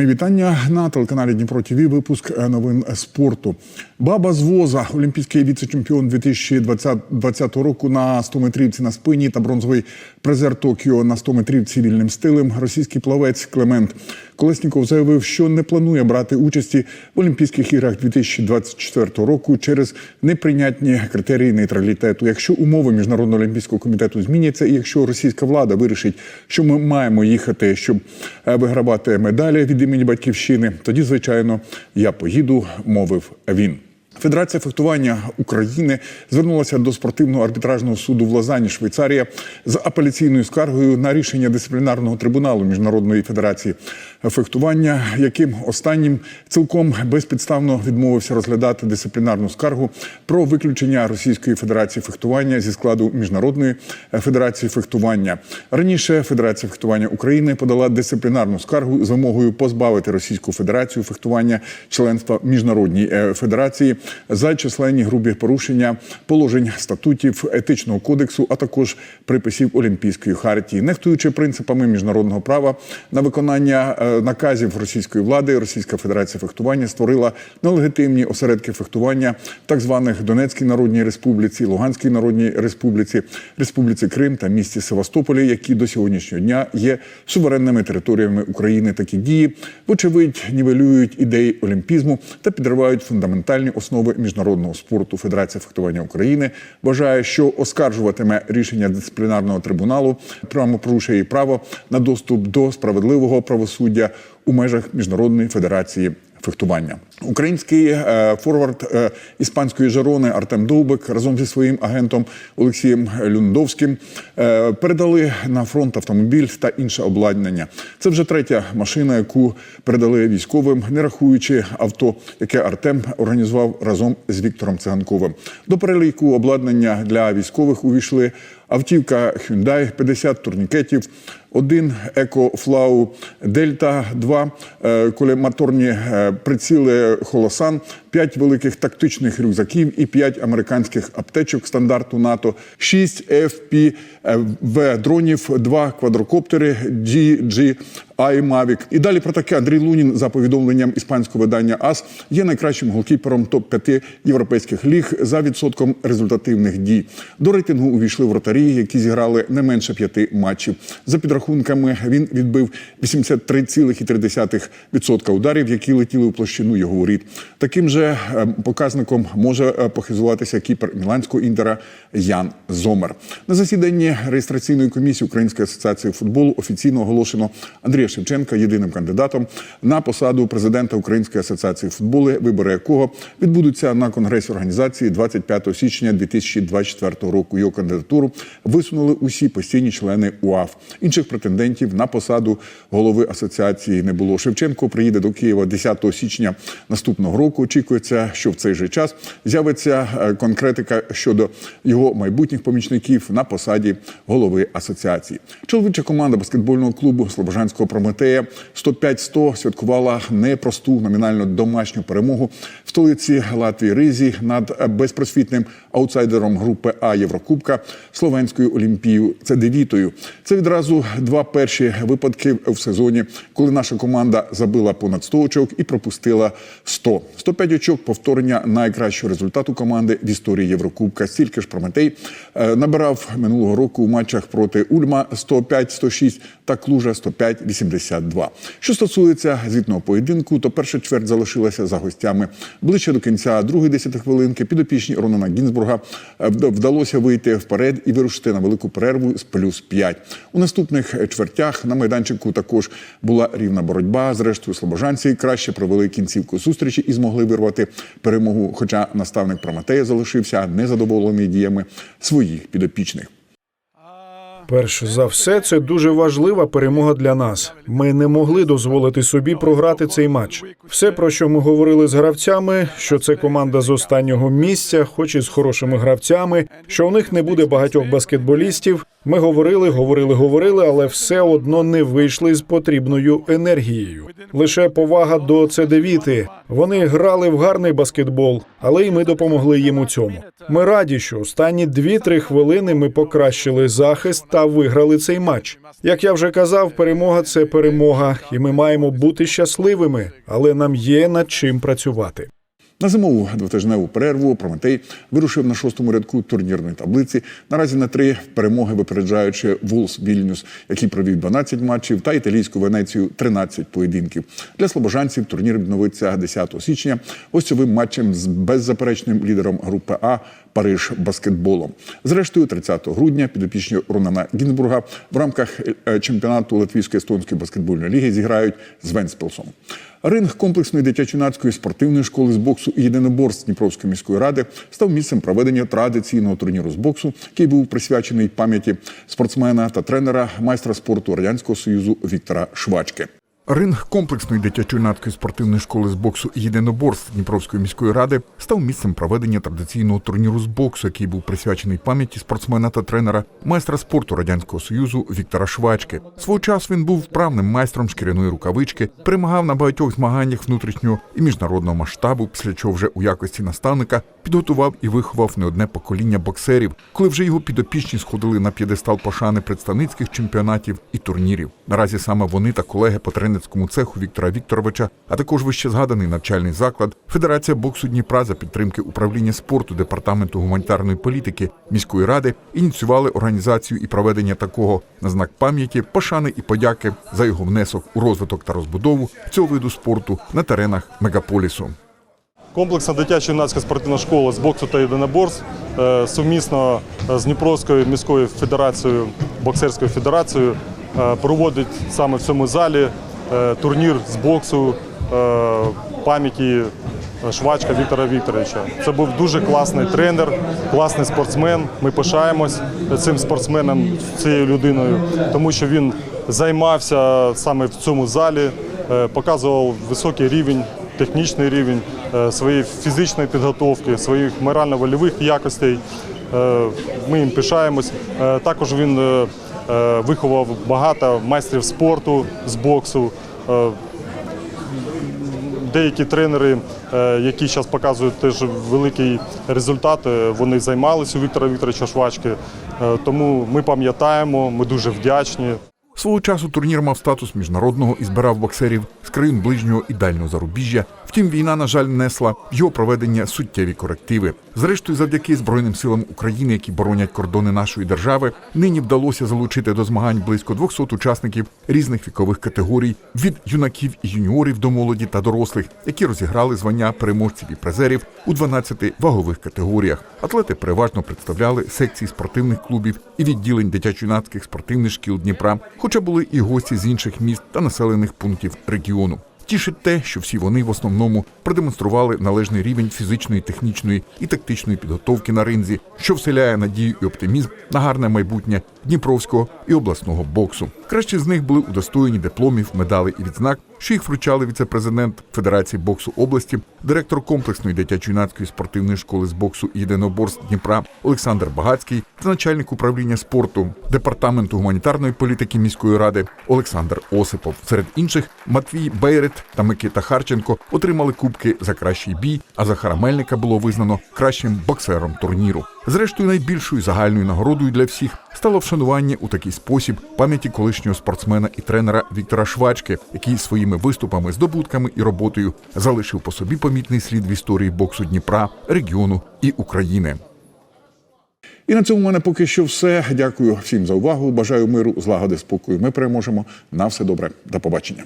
Мої вітання на телеканалі Дніпро ТВ. Випуск е, новин спорту. Баба з воза, олімпійський віце-чемпіон 2020 року на 100 метрівці на спині та бронзовий призер Токіо на 100 метрівці вільним стилем. Російський плавець Клемент Колесніков заявив, що не планує брати участі в Олімпійських іграх 2024 року через неприйнятні критерії нейтралітету. Якщо умови міжнародного олімпійського комітету зміняться, і якщо російська влада вирішить, що ми маємо їхати, щоб е, вигравати медалі від імені батьківщини, тоді звичайно я поїду, мовив він. Федерація фехтування України звернулася до спортивного арбітражного суду в Лозанні, Швейцарія, з апеляційною скаргою на рішення дисциплінарного трибуналу міжнародної федерації фехтування, яким останнім цілком безпідставно відмовився розглядати дисциплінарну скаргу про виключення Російської Федерації фехтування зі складу міжнародної федерації фехтування. Раніше Федерація фехтування України подала дисциплінарну скаргу з вимогою позбавити Російську Федерацію фехтування членства міжнародній е, федерації за численні грубі порушення положень статутів етичного кодексу, а також приписів Олімпійської хартії, нехтуючи принципами міжнародного права на виконання е, наказів російської влади, Російська Федерація фехтування створила нелегітимні осередки фехтування так званих Донецькій Народній Республіці, Луганській Народній Республіці, Республіці Крим та місті Севастополі, які до сьогоднішнього дня є суверенними територіями України. Такі дії, вочевидь, нівелюють ідеї олімпізму та підривають фундаментальні основи міжнародного спорту. Федерація фехтування України вважає, що оскаржуватиме рішення дисциплінарного трибуналу, прямо порушує її право на доступ до справедливого правосуддя у межах міжнародної федерації. Фехтування український е, форвард е, іспанської жарони Артем Довбик разом зі своїм агентом Олексієм Люндовським е, передали на фронт автомобіль та інше обладнання. Це вже третя машина, яку передали військовим, не рахуючи авто, яке Артем організував разом з Віктором Циганковим. До переліку обладнання для військових увійшли автівка Hyundai, 50 турнікетів, один екофлау Дельта, два е, е, приціли Холосан, п'ять великих тактичних рюкзаків і п'ять американських аптечок стандарту НАТО, шість FPV дронів, два квадрокоптери DJI Mavic. І далі про таке Андрій Лунін за повідомленням іспанського видання АС є найкращим голкіпером топ-5 європейських ліг за відсотком результативних дій. До рейтингу увійшли вратарі, які зіграли не менше п'яти матчів. За підрахунками він відбив 83,3% ударів, які летіли у площину його воріт. Таким же е, показником може е, похизуватися кіпер Міланського інтера Ян Зомер. На засіданні реєстраційної комісії Української асоціації футболу офіційно оголошено Андрія Шевченка єдиним кандидатом на посаду президента Української асоціації футболу, вибори якого відбудуться на конгресі організації 25 січня 2024 року. Його кандидатуру висунули усі постійні члени УАФ. Інших претендентів на посаду голови асоціації не було. Шевченко приїде до Києва 10 січня наступного року. Очікується, що в цей же час з'явиться е, конкретика щодо його майбутніх помічників на посаді голови асоціації. Чоловіча команда баскетбольного клубу Слобожанського Прометея 105-100 святкувала непросту номінально домашню перемогу в столиці Латвії Ризі над безпросвітним аутсайдером групи А Єврокубка Словенською Олімпією. Це девітою. Це відразу два перші випадки в сезоні, коли наша команда забила понад 100 очок і пропустила 100. 105 очок повторення найкращого результату команди в історії Єврокубка. Стільки ж Прометей е, набирав минулого року у матчах проти Ульма 105-106 та Клужа 105-82. Що стосується звітного поєдинку, то перша чверть залишилася за гостями. Ближче до кінця другої 10 хвилинки підопічні Ронана Гінзбурга е, вдалося вийти вперед і вирушити на велику перерву з плюс 5. У наступних чвертях на майданчику також була рівна боротьба. Зрештою, слобожанці краще провели кінцівку зустрічі і змогли вирвати перемогу. Хоча наставник Прометея залишився незадоволений діями своїх підопічних. Перш за все, це дуже важлива перемога для нас. Ми не могли дозволити собі програти цей матч. Все, про що ми говорили з гравцями, що це команда з останнього місця, хоч і з хорошими гравцями, що у них не буде багатьох баскетболістів. Ми говорили, говорили, говорили, але все одно не вийшли з потрібною енергією. Лише повага до Цедевіти. Вони грали в гарний баскетбол, але й ми допомогли їм у цьому. Ми раді, що останні 2-3 хвилини ми покращили захист та виграли цей матч. Як я вже казав, перемога це перемога, і ми маємо бути щасливими, але нам є над чим працювати. На зимову двотижневу перерву Прометей вирушив на шостому рядку турнірної таблиці. Наразі на три перемоги випереджаючи Вулс Вільнюс, який провів 12 матчів, та італійську Венецію 13 поєдинків. Для слобожанців турнір відновиться 10 січня гостьовим матчем з беззаперечним лідером групи А Париж баскетболом. Зрештою, 30 грудня підопічні Ронана Гінбурга в рамках е, чемпіонату Латвійської естонської баскетбольної ліги зіграють з Венспілсом. Ринг комплексної дитячо-юнацької спортивної школи з боксу і єдиноборств Дніпровської міської ради став місцем проведення традиційного турніру з боксу, який був присвячений пам'яті спортсмена та тренера майстра спорту радянського союзу Віктора Швачки. Ринг комплексної дитячо-юнацької спортивної школи з боксу і єдиноборств Дніпровської міської ради став місцем проведення традиційного турніру з боксу, який був присвячений пам'яті спортсмена та тренера майстра спорту радянського союзу Віктора Швачки. Свого часу він був вправним майстром шкіряної рукавички, перемагав на багатьох змаганнях внутрішнього і міжнародного масштабу, після чого вже у якості наставника підготував і виховав не одне покоління боксерів, коли вже його підопічні сходили на п'єдестал пошани представницьких чемпіонатів і турнірів. Наразі саме вони та колеги по тренерському цеху Віктора Вікторовича, а також вище згаданий навчальний заклад, Федерація боксу Дніпра за підтримки управління спорту департаменту гуманітарної політики міської ради ініціювали організацію і проведення такого на знак пам'яті, пошани і подяки за його внесок у розвиток та розбудову цього виду спорту на теренах мегаполісу. Комплексна дитячо-юнацька спортивна школа з боксу та єдиноборств е, сумісно з Дніпровською міською федерацією, боксерською федерацією е, проводить саме в цьому залі е, турнір з боксу е, пам'яті Швачка Віктора Вікторовича. Це був дуже класний тренер, класний спортсмен. Ми пишаємось цим спортсменом, цією людиною, тому що він займався саме в цьому залі, е, показував високий рівень технічний рівень е, своєї фізичної підготовки, своїх морально-вольових якостей. Е, Ми їм пишаємось. Е, Також він е, е, виховав багато майстрів спорту з боксу. Е, Деякі тренери, е, які зараз показують теж великий результат, е, вони займалися у Віктора Вікторовича Швачки. Е, Тому ми пам'ятаємо, ми дуже вдячні. Свого часу турнір мав статус міжнародного і збирав боксерів з країн ближнього і дальнього зарубіжжя. Втім, війна, на жаль, несла його проведення суттєві корективи. Зрештою, завдяки Збройним силам України, які боронять кордони нашої держави, нині вдалося залучити до змагань близько 200 учасників різних вікових категорій від юнаків і юніорів до молоді та дорослих, які розіграли звання переможців і призерів у 12 вагових категоріях. Атлети переважно представляли секції спортивних клубів і відділень дитячо-юнацьких спортивних шкіл Дніпра, хоча були і гості з інших міст та населених пунктів регіону. Тішить те, що всі вони в основному продемонстрували належний рівень фізичної, технічної і тактичної підготовки на ринзі, що вселяє надію і оптимізм на гарне майбутнє дніпровського і обласного боксу. Кращі з них були удостоєні дипломів, медалей і відзнак, що їх вручали віце-президент Федерації боксу області, директор комплексної дитячо-юнацької спортивної школи з боксу і єдиноборств Дніпра Олександр Багацький та начальник управління спорту департаменту гуманітарної політики міської ради Олександр Осипов. Серед інших Матвій Бейрет та Микита Харченко отримали кубки за кращий бій. А Захара Мельника було визнано кращим боксером турніру. Зрештою, найбільшою загальною нагородою для всіх стало вшанування у такий спосіб пам'яті колишнього спортсмена і тренера Віктора Швачки, який своїми виступами, здобутками і роботою залишив по собі помітний слід в історії боксу Дніпра, регіону і України. І на цьому в мене поки що все. Дякую всім за увагу. Бажаю миру, злагоди, спокою. Ми переможемо. На все добре. До побачення.